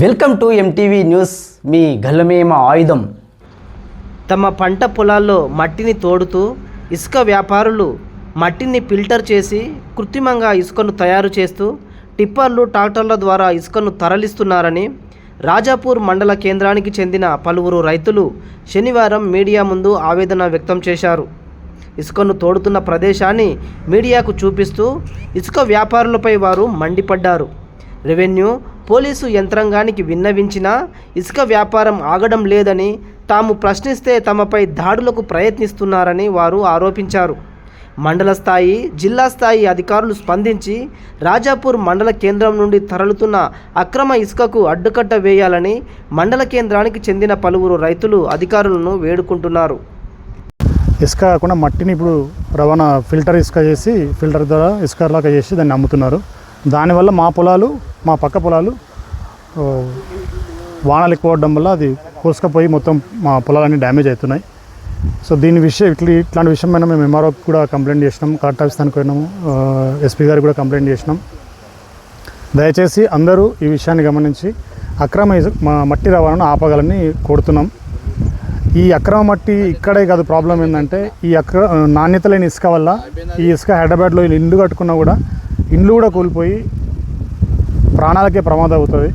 Welcome to MTV news మీ గల్లమేమ ఆయుధం. తమ పంట పొలాల్లో మట్టిని తోడుతూ ఇసుక వ్యాపారులు మట్టిని ఫిల్టర్ చేసి కృత్రిమంగా ఇసుకను తయారు చేస్తూ టిప్పర్లు ట్రాక్టర్ల ద్వారా ఇసుకను తరలిస్తున్నారని రాజాపూర్ మండల కేంద్రానికి చెందిన పలువురు రైతులు శనివారం మీడియా ముందు ఆవేదన వ్యక్తం చేశారు. ఇసుకను తోడుతున్న ప్రదేశాన్ని మీడియాకు చూపిస్తూ ఇసుక వ్యాపారులపై వారు మండిపడ్డారు. రెవెన్యూ పోలీసు యంత్రాంగానికి విన్నవించినా ఇసుక వ్యాపారం ఆగడం లేదని తాము ప్రశ్నిస్తే తమపై దాడులకు ప్రయత్నిస్తున్నారని వారు ఆరోపించారు. మండల స్థాయి జిల్లా స్థాయి అధికారులు స్పందించి రాజాపూర్ మండల కేంద్రం నుండి తరలుతున్న అక్రమ ఇసుకకు అడ్డుకట్ట వేయాలని మండల కేంద్రానికి చెందిన పలువురు రైతులు అధికారులను వేడుకుంటున్నారు. ఇసుక కాకుండా మట్టిని ఇప్పుడు రవాణా ఫిల్టర్ ఇసుక చేసి ఫిల్టర్ ద్వారా ఇసుక లాగా చేసి దాన్ని అమ్ముతున్నారు. దానివల్ల మా పొలాలు మా పక్క పొలాలు వానలు ఎక్కువ అవడం వల్ల అది కోసుకపోయి మొత్తం మా పొలాలన్నీ డ్యామేజ్ అవుతున్నాయి. సో దీని విషయం ఇట్లా ఇట్లాంటి విషయం పైన మేము ఎంఆర్ఓ కూడా కంప్లైంట్ చేసినాం కలెక్టర్ ఆఫీస్ దానికి పోయినాము ఎస్పీ గారికి కూడా కంప్లైంట్ చేసినాం. దయచేసి అందరూ ఈ విషయాన్ని గమనించి అక్రమ మా మట్టి రవాణాను ఆపగలని కోరుతున్నాం. ఈ అక్రమ మట్టి ఇక్కడే కాదు ప్రాబ్లం ఏంటంటే ఈ అక్ర నాణ్యత లేని ఇసుక వల్ల ఈ ఇసుక హైదరాబాద్లో ఇల్లు కట్టుకున్నా కూడా ఇండ్లు కూడా కూలిపోయి ప్రాణాలకే ప్రమాదం అవుతుంది.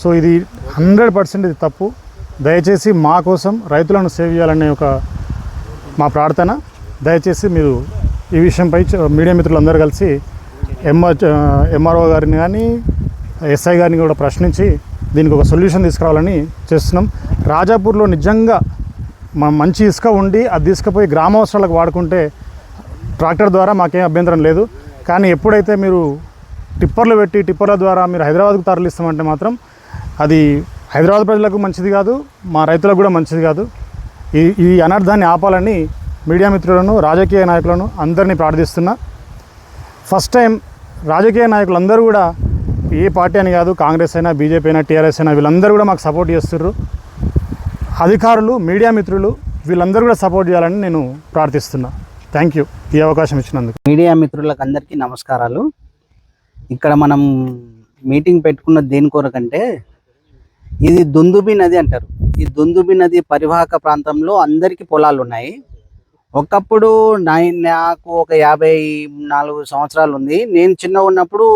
సో ఇది హండ్రెడ్ పర్సెంట్ ఇది తప్పు. దయచేసి మా కోసం రైతులను సేవ్ చేయాలనే ఒక మా ప్రార్థన. దయచేసి మీరు ఈ విషయంపై మీడియా మిత్రులందరూ కలిసి ఎంఆర్ ఎంఆర్ఓ గారిని కానీ ఎస్ఐ గారిని కూడా ప్రశ్నించి దీనికి ఒక సొల్యూషన్ తీసుకురావాలని చేస్తున్నాం. రాజాపూర్లో నిజంగా మా మంచి ఇసుక ఉండి అది తీసుకుపోయి గ్రామ అవసరాలకు వాడుకుంటే ట్రాక్టర్ ద్వారా మాకేం అభ్యంతరం లేదు. కానీ ఎప్పుడైతే మీరు టిప్పర్లు పెట్టి టిప్పర్ల ద్వారా మీరు హైదరాబాద్కు తరలిస్తామంటే మాత్రం అది హైదరాబాద్ ప్రజలకు మంచిది కాదు మా రైతులకు కూడా మంచిది కాదు. ఈ ఈ అనర్థాన్ని ఆపాలని మీడియా మిత్రులను రాజకీయ నాయకులను అందరినీ ప్రార్థిస్తున్నా. ఫస్ట్ టైం రాజకీయ నాయకులందరూ కూడా ఏ పార్టీ అని కాదు కాంగ్రెస్ అయినా బీజేపీ అయినా టీఆర్ఎస్ అయినా వీళ్ళందరూ కూడా మాకు సపోర్ట్ చేస్తున్నారు అధికారులు మీడియా మిత్రులు వీళ్ళందరూ కూడా సపోర్ట్ చేయాలని నేను ప్రార్థిస్తున్నా. థ్యాంక్ యూ ఈ అవకాశం ఇచ్చినందుకు. మీడియా మిత్రులకు అందరికీ నమస్కారాలు. ఇక్కడ మనం మీటింగ్ పెట్టుకున్న దేని కొరకంటే ఇది దుందుబి నది అంటారు. ఈ దుందుబి నది పరివాహక ప్రాంతంలో అందరికీ పొలాలు ఉన్నాయి. ఒకప్పుడు నా నాకు ఒక యాభై నాలుగు సంవత్సరాలు ఉంది. నేను చిన్నగా ఉన్నప్పుడు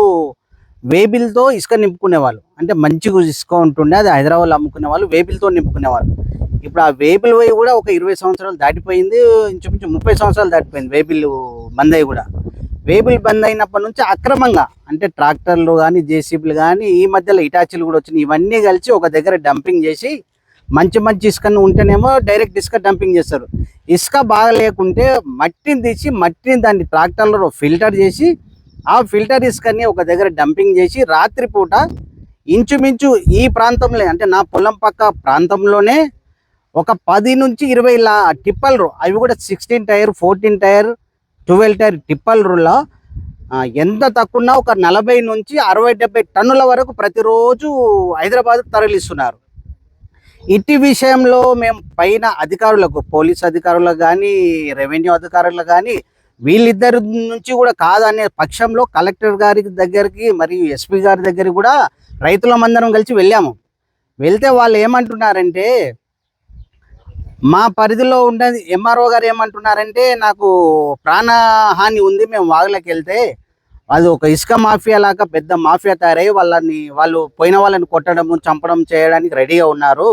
వేబిల్తో ఇసుక నింపుకునేవాళ్ళు. అంటే మంచిగా ఇసుక ఉంటుండే అది హైదరాబాద్లో అమ్ముకునే వాళ్ళు వేబిల్తో నింపుకునేవాళ్ళు ఇప్పుడు ఆ వేబిల్ పోయి కూడా ఒక ఇరవై సంవత్సరాలు దాటిపోయింది ఇంచుమించు ముప్పై సంవత్సరాలు దాటిపోయింది వేబిల్ బంద్ అయ్యి కూడా. వేబిల్ బంద్ అయినప్పటి నుంచి అక్రమంగా అంటే ట్రాక్టర్లు కానీ జేసీబీలు కానీ ఈ మధ్యలో ఇటాచీలు కూడా వచ్చినాయి. ఇవన్నీ కలిసి ఒక దగ్గర డంపింగ్ చేసి మంచి మంచి ఇసుకను ఉంటేనేమో డైరెక్ట్ ఇసుక డంపింగ్ చేస్తారు. ఇసుక బాగా లేకుంటే మట్టిని తీసి మట్టిని దాన్ని ట్రాక్టర్లో ఫిల్టర్ చేసి ఆ ఫిల్టర్ ఇసుకని ఒక దగ్గర డంపింగ్ చేసి రాత్రిపూట ఇంచుమించు ఈ ప్రాంతంలో అంటే నా పొలం పక్క ప్రాంతంలోనే ఒక పది నుంచి ఇరవై లా టిప్పలరు అవి కూడా sixteen tyre fourteen tyre twelve tyre టిప్పలరులో రూల్లో ఎంత తక్కువ ఒక నలభై నుంచి అరవై డెబ్బై టన్నుల వరకు ప్రతిరోజు హైదరాబాద్ తరలిస్తున్నారు. ఇట్టి విషయంలో మేము పైన అధికారులకు పోలీస్ అధికారులకు కానీ రెవెన్యూ అధికారులకు కానీ వీళ్ళిద్దరి నుంచి కూడా కాదనే పక్షంలో కలెక్టర్ గారి దగ్గరికి మరియు ఎస్పీ గారి దగ్గరికి కూడా రైతులమందరం కలిసి వెళ్ళాము. వెళ్తే వాళ్ళు ఏమంటున్నారంటే మా పరిధిలో ఉండేది ఎంఆర్ఓ గారు ఏమంటున్నారంటే నాకు ప్రాణహాని ఉంది మేము వాగులకు వెళ్తే అది ఒక ఇసుక మాఫియా లాగా పెద్ద మాఫియా తయారై వాళ్ళని వాళ్ళు పోయిన వాళ్ళని కొట్టడం చంపడం చేయడానికి రెడీగా ఉన్నారు.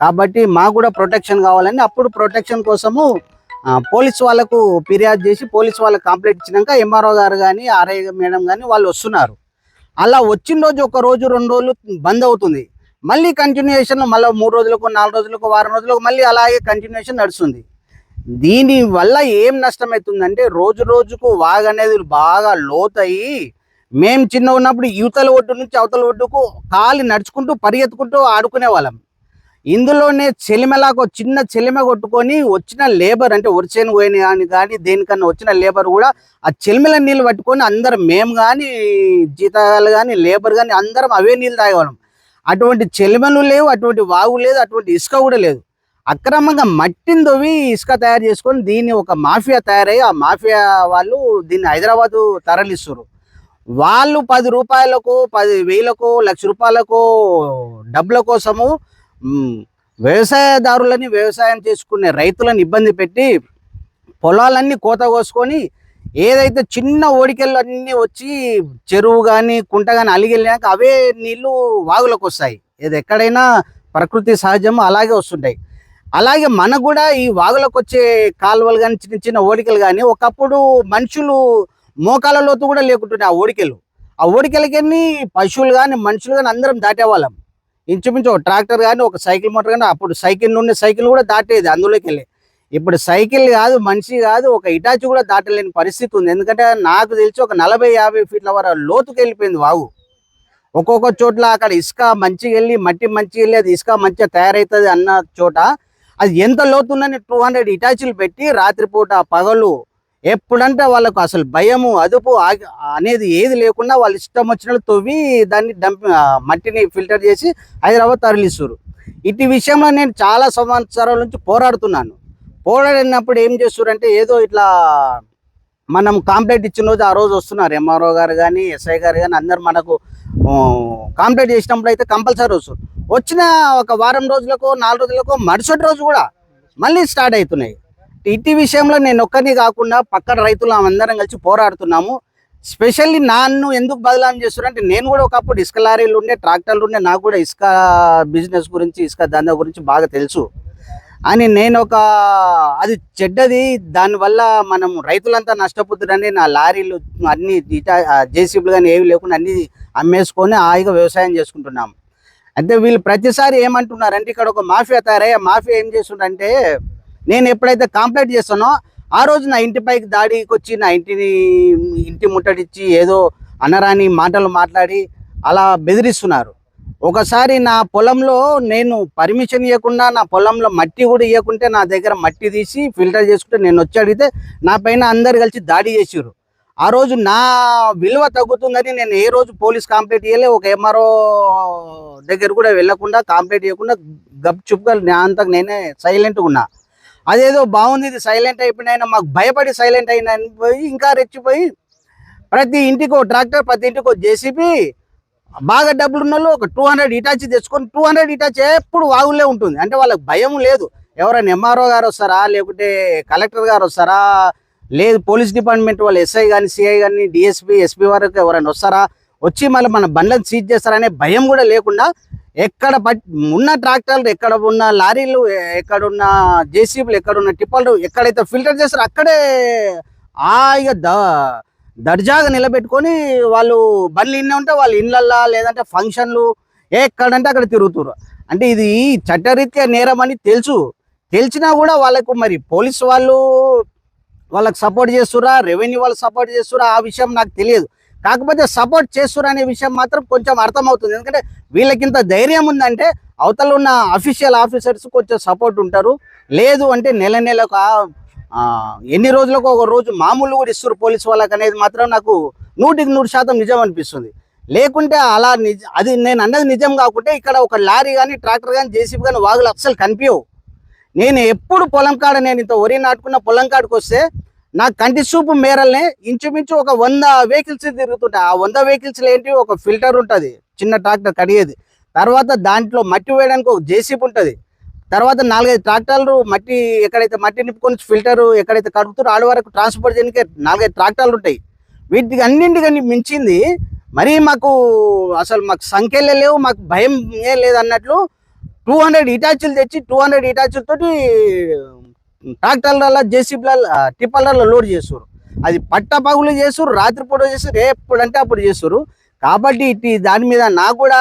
కాబట్టి మాకు కూడా ప్రొటెక్షన్ కావాలని అప్పుడు ప్రొటెక్షన్ కోసము పోలీస్ వాళ్ళకు ఫిర్యాదు చేసి పోలీస్ వాళ్ళకి కంప్లైంట్ ఇచ్చినాక ఎంఆర్ఓ గారు కానీ ఆర్ఐ మేడం కానీ వాళ్ళు వస్తున్నారు. అలా వచ్చిన రోజు ఒక రోజు రెండు రోజులు బంద్ అవుతుంది. మళ్ళీ కంటిన్యూషన్ మళ్ళీ మూడు రోజులకు నాలుగు రోజులకు వారం రోజులకు మళ్ళీ అలాగే కంటిన్యూషన్ నడుస్తుంది. దీని వల్ల ఏం నష్టం అవుతుందంటే రోజు రోజుకు వాగ్ అనేది బాగా లోతయి మేము చిన్న ఉన్నప్పుడు యువతల ఒడ్డు నుంచి అవతల ఒడ్డుకు కాలి నడుచుకుంటూ పరిగెత్తుకుంటూ ఆడుకునే వాళ్ళం. ఇందులోనే చెలిమెలాకు చిన్న చెలిమె కొట్టుకొని వచ్చిన లేబర్ అంటే ఒరిచేను పోయిన కానీ కానీ దేనికన్నా వచ్చిన లేబర్ కూడా ఆ చెలిమెల నీళ్ళు పట్టుకొని అందరం మేము కానీ జీతాలు కానీ లేబర్ కానీ అందరం అవే నీళ్ళు తాగేవాళ్ళం. అటువంటి చెలిమలు లేవు అటువంటి వాగు లేదు అటువంటి ఇసుక కూడా లేదు. అక్రమంగా మట్టిని తవ్వి ఇసుక తయారు చేసుకొని దీన్ని ఒక మాఫియా తయారయ్యి ఆ మాఫియా వాళ్ళు దీన్ని హైదరాబాద్ తరలిస్తారు వాళ్ళు పది రూపాయలకు పది వేలకు లక్ష రూపాయలకు డబ్బుల కోసము వ్యవసాయదారులని వ్యవసాయం చేసుకునే రైతులను ఇబ్బంది పెట్టి పొలాలన్నీ కోత కోసుకొని ఏదైతే చిన్న ఓడికెళ్ళు అన్నీ వచ్చి చెరువు కానీ కుంట కానీ అలిగెళ్ళినాక అవే నీళ్ళు వాగులకు వస్తాయి. ఏది ఎక్కడైనా ప్రకృతి సహజము అలాగే వస్తుంటాయి. అలాగే మనకు కూడా ఈ వాగులకు వచ్చే కాలువలు కానీ చిన్న చిన్న ఓడికలు కానీ ఒకప్పుడు మనుషులు మోకాల లోతు కూడా లేకుంటుండే ఆ ఓడికెలు. ఆ ఓడికలకి పశువులు కానీ మనుషులు కానీ అందరం దాటేవాళ్ళం. ఇంచుమించు ఒక ట్రాక్టర్ కానీ ఒక సైకిల్ మోటార్ కానీ అప్పుడు సైకిల్ నుండి సైకిల్ కూడా దాటేది అందులోకి వెళ్ళి ఇప్పుడు సైకిల్ కాదు మనిషి కాదు ఒక ఇటాచి కూడా దాటలేని పరిస్థితి ఉంది. ఎందుకంటే నాకు తెలిసి ఒక నలభై యాభై ఫీట్ల వరకు లోతుకి వెళ్ళిపోయింది వాగు. ఒక్కొక్క చోట్ల అక్కడ ఇసుక మంచిగా వెళ్ళి మట్టి మంచిగా వెళ్ళి అది ఇసుక మంచిగా తయారవుతుంది అన్న చోట అది ఎంత లోతుందని టూ హండ్రెడ్ ఇటాచీలు పెట్టి రాత్రిపూట పగలు ఎప్పుడంటే వాళ్ళకు అసలు భయము అదుపు అనేది ఏది లేకుండా వాళ్ళు ఇష్టం వచ్చినట్టు తవ్వి దాన్ని డంప్ మట్టిని ఫిల్టర్ చేసి హైదరాబాద్ తరలిస్తారు ఇటు విషయంలో నేను చాలా సంవత్సరాల నుంచి పోరాడుతున్నాను. పోరాడినప్పుడు ఏం చేస్తారంటే ఏదో ఇట్లా మనం కాంప్లైంట్ ఇచ్చిన రోజు ఆ రోజు వస్తున్నారు. ఎంఆర్ఓ గారు కానీ ఎస్ఐ గారు కానీ అందరు మనకు కాంప్లైంట్ చేసినప్పుడు అయితే కంపల్సరీ వస్తుంది. వచ్చిన ఒక వారం రోజులకు నాలుగు రోజులకు మరుసటి రోజు కూడా మళ్ళీ స్టార్ట్ అవుతున్నాయి. ఇటు విషయంలో నేను ఒక్కరిని కాకుండా పక్కన రైతులు అందరం కలిసి పోరాడుతున్నాము. స్పెషల్లీ నన్ను ఎందుకు బదలాం చేస్తున్నారంటే నేను కూడా ఒకప్పుడు ఇసుక లారీలు ఉండే ట్రాక్టర్లు ఉండే నాకు కూడా ఇసుక బిజినెస్ గురించి ఇసుక దందా గురించి బాగా తెలుసు. అని నేను ఒక అది చెడ్డది దానివల్ల మనం రైతులంతా నష్టపోతుందని నా లారీలు అన్ని జేసీబీలు కానీ ఏవి లేకుండా అన్ని అమ్మేసుకొని హాయిగా వ్యవసాయం చేసుకుంటున్నాం. అయితే వీళ్ళు ప్రతిసారి ఏమంటున్నారంటే ఇక్కడ ఒక మాఫియా తయారయ్యే మాఫియా ఏం చేస్తుండంటే నేను ఎప్పుడైతే కంప్లైంట్ చేస్తానో ఆ రోజు నా ఇంటి పైకి దాడికి వచ్చి నా ఇంటిని ఇంటి ముట్టడిచ్చి ఏదో అనరాని మాటలు మాట్లాడి అలా బెదిరిస్తున్నారు. ఒకసారి నా పొలంలో నేను పర్మిషన్ ఇవ్వకుండా నా పొలంలో మట్టి కూడా ఇవ్వకుంటే నా దగ్గర మట్టి తీసి ఫిల్టర్ చేసుకుంటే నేను వచ్చి అడిగితే నా పైన అందరు కలిసి దాడి చేసారు ఆ రోజు నా విలువ తగ్గుతుందని నేను ఏ రోజు పోలీస్ కంప్లైంట్ ఇవ్వలే ఒక ఎంఆర్ఓ దగ్గర కూడా వెళ్ళకుండా కంప్లైంట్ ఇవ్వకుండా గప్చుప్గా నా అంతకు నేనే సైలెంట్గా ఉన్నా. అదేదో బాగుంది ఇది సైలెంట్ అయిపోయిన మాకు భయపడి సైలెంట్ అయినా పోయి ఇంకా రెచ్చిపోయి ప్రతి ఇంటికి ఒక ట్రాక్టర్ ప్రతి ఇంటికి ఒక జేసీబీ బాగా డబ్బులు ఉన్న వాళ్ళు ఒక టూ హండ్రెడ్ ఇటాచ్ తెచ్చుకొని టూ హండ్రెడ్ ఇటాచ్ ఎప్పుడు వాగులే ఉంటుంది. అంటే వాళ్ళకి భయం లేదు. ఎవరైనా ఎంఆర్ఓ గారు వస్తారా? లేకుంటే కలెక్టర్ గారు వస్తారా? లేదు పోలీస్ డిపార్ట్మెంట్ వాళ్ళు ఎస్ఐ కానీ సిఐ కానీ డిఎస్పీ ఎస్పీ వరకు ఎవరైనా వస్తారా? వచ్చి మళ్ళీ మన బండ్లను సీజ్ చేస్తారనే భయం కూడా లేకుండా ఎక్కడ ఉన్న ట్రాక్టర్లు ఎక్కడ ఉన్న లారీలు ఎక్కడున్న జేసీబీలు ఎక్కడున్న టిప్పర్లు ఎక్కడైతే ఫిల్టర్ చేస్తారో అక్కడే హాయిగా ద దర్జాగా నిలబెట్టుకొని వాళ్ళు బండ్లు ఇన్నే ఉంటే వాళ్ళు ఇళ్ళల్లా లేదంటే ఫంక్షన్లు ఎక్కడంటే అక్కడ తిరుగుతారు అంటే ఇది చట్టరీత్యా నేరం అని తెలుసు. తెలిసినా కూడా వాళ్ళకు మరి పోలీస్ వాళ్ళు వాళ్ళకి సపోర్ట్ చేస్తురా రెవెన్యూ వాళ్ళు సపోర్ట్ చేస్తురా ఆ విషయం నాకు తెలియదు. కాకపోతే సపోర్ట్ చేస్తురా అనే విషయం మాత్రం కొంచెం అర్థమవుతుంది. ఎందుకంటే వీళ్ళకింత ధైర్యం ఉందంటే అవతల ఉన్న అఫీషియల్ ఆఫీసర్స్ కొంచెం సపోర్ట్ ఉంటారు. లేదు అంటే నెల నెలకు ఎన్ని రోజులకు ఒక రోజు మామూలు కూడా ఇస్తారు పోలీస్ వాళ్ళకి అనేది మాత్రం నాకు నూటికి నూరు శాతం నిజం అనిపిస్తుంది. లేకుంటే అలా నిజ అది నేను అన్నది నిజం కాకుంటే ఇక్కడ ఒక లారీ కానీ ట్రాక్టర్ కానీ జేసీబీ కానీ వాగులు అస్సలు కనిపించవు నేను ఎప్పుడు పొలం కాడ నేను ఇంత వరి నాటుకున్న పొలం కాడికి వస్తే నా కంటి చూపు మేరల్ని ఇంచుమించు ఒక వంద వెహికల్స్ తిరుగుతుంటాయి. ఆ వంద వెహికల్స్ ఏంటి? ఒక ఫిల్టర్ ఉంటుంది. చిన్న ట్రాక్టర్ కడిగేది. తర్వాత దాంట్లో మట్టి వేయడానికి ఒక జేసీబీ ఉంటుంది. తర్వాత నాలుగైదు ట్రాక్టర్లు మట్టి ఎక్కడైతే మట్టి నింపుకొని ఫిల్టర్ ఎక్కడైతే కడుపుతారో ఆడ వరకు ట్రాన్స్పోర్ట్ చేయడానికి నాలుగైదు ట్రాక్టర్లు ఉంటాయి. వీటికి అన్నింటికని మించింది మరీ మాకు అసలు మాకు సంఖ్యలే లేవు మాకు భయం ఏ లేదు అన్నట్లు టూ హండ్రెడ్ ఇటాచీలు తెచ్చి టూ హండ్రెడ్ ఇటాచీలతోటి ట్రాక్టర్ల జేసీబీల టిప్పర్లలో లోడ్ చేస్తారు అది పట్ట పగులు చేస్తారు రాత్రిపూట చేస్తారు ఎప్పుడంటే అప్పుడు చేస్తారు కాబట్టి ఇటు దాని మీద నాకు కూడా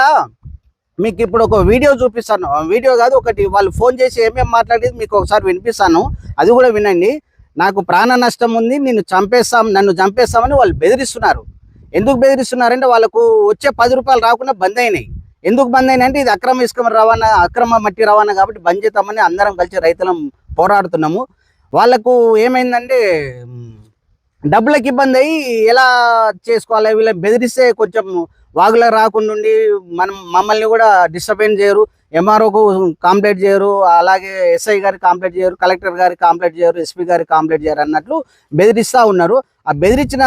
మీకు ఇప్పుడు ఒక వీడియో చూపిస్తాను. వీడియో కాదు ఒకటి వాళ్ళు ఫోన్ చేసి ఏమేమి మాట్లాడేది మీకు ఒకసారి వినిపిస్తాను. అది కూడా వినండి. నాకు ప్రాణ నష్టం ఉంది నిన్ను చంపేస్తాం నన్ను చంపేస్తామని వాళ్ళు బెదిరిస్తున్నారు. ఎందుకు బెదిరిస్తున్నారంటే వాళ్ళకు వచ్చే పది రూపాయలు రాకుండా బంద్ అయినాయి. ఎందుకు బంద్ అయినాయి అంటే ఇది అక్రమ ఇసుక రవాణా అక్రమ మట్టి రవాణా కాబట్టి బంద్ చేద్దామని అందరం కలిసి రైతులం పోరాడుతున్నాము. వాళ్ళకు ఏమైందంటే డబ్బులకు ఇబ్బంది అయ్యి ఎలా చేసుకోవాలి వీళ్ళని బెదిరిస్తే కొంచెం వాగులో రాకుండా ఉండి మనం మమ్మల్ని కూడా డిస్టర్బెన్స్ చేయరు. ఎంఆర్ఓకు కాంప్లైంట్ చేయరు. అలాగే ఎస్ఐ గారికి కాంప్లైంట్ చేయరు. కలెక్టర్ గారికి కాంప్లైంట్ చేయరు. ఎస్పీ గారికి కాంప్లైంట్ చేయరు అన్నట్లు బెదిరిస్తూ ఉన్నారు. ఆ బెదిరించిన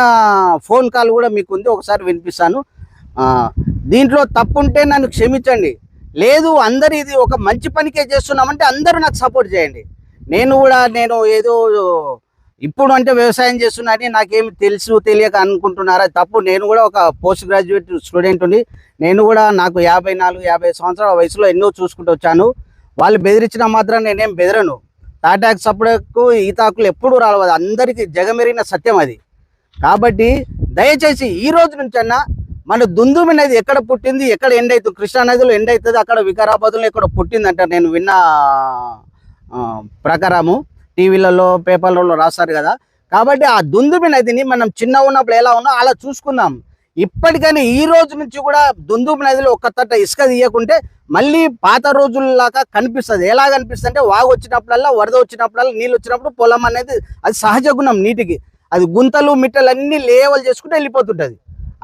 ఫోన్ కాల్ కూడా మీకు ఉంది. ఒకసారి వినిపిస్తాను. దీంట్లో తప్పుంటే నన్ను క్షమించండి. లేదు అందరు ఇది ఒక మంచి పనికే చేస్తున్నామంటే అందరూ నాకు సపోర్ట్ చేయండి. నేను కూడా నేను ఏదో ఇప్పుడు అంటే వ్యవసాయం చేస్తున్నానని నాకేమి తెలుసు తెలియక అనుకుంటున్నారా? తప్పు నేను కూడా ఒక పోస్ట్ గ్రాడ్యుయేట్ స్టూడెంట్ ఉండి నేను కూడా నాకు యాభై నాలుగు యాభై సంవత్సరాల వయసులో ఎన్నో చూసుకుంటూ వచ్చాను. వాళ్ళు బెదిరించిన మాత్రం నేనేం బెదరను. తాటాకు సప్పుడకు ఈతాకులు ఎప్పుడు రాలవదు. అందరికీ జగమెరిగిన సత్యం అది. కాబట్టి దయచేసి ఈ రోజు నుంచన్నా మన దుందుమి నది ఎక్కడ పుట్టింది ఎక్కడ ఎండ్ అవుతుంది కృష్ణా నదిలో ఎండ్ అవుతుంది అక్కడ వికారాబాద్లో ఎక్కడ పుట్టిందంట నేను విన్న ప్రకారము. టీవీలలో పేపర్లలో రాస్తారు కదా. కాబట్టి ఆ దుందుబి నదిని మనం చిన్న ఉన్నప్పుడు ఎలా ఉన్నా అలా చూసుకుందాం. ఇప్పటికైనా ఈ రోజు నుంచి కూడా దుందుబి నదిలో ఒక్క తట్ట ఇసుక తీయకుంటే మళ్ళీ పాత రోజుల్లాగా కనిపిస్తుంది. ఎలా కనిపిస్తుంది అంటే వాగు వచ్చినప్పుడల్లా వరద వచ్చినప్పుడల్లా నీళ్ళు వచ్చినప్పుడు పొలం అనేది అది సహజ గుణం నీటికి. అది గుంతలు మిట్టలు అన్ని లేవలు చేసుకుంటే వెళ్ళిపోతుంటుంది.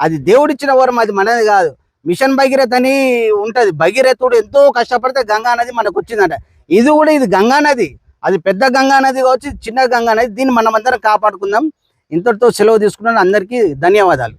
అది దేవుడిచ్చిన వరం అది మనది కాదు. మిషన్ భగీరథ అని ఉంటుంది. భగీరథుడు ఎంతో కష్టపడితే గంగా నది మనకు వచ్చిందంట. ఇది కూడా ఇది గంగా నది. అది పెద్ద గంగా నది కావచ్చు చిన్న గంగా నది దీన్ని మనం అందరం కాపాడుకుందాం. ఇంతటితో సెలవు తీసుకున్నాను. అందరికీ ధన్యవాదాలు.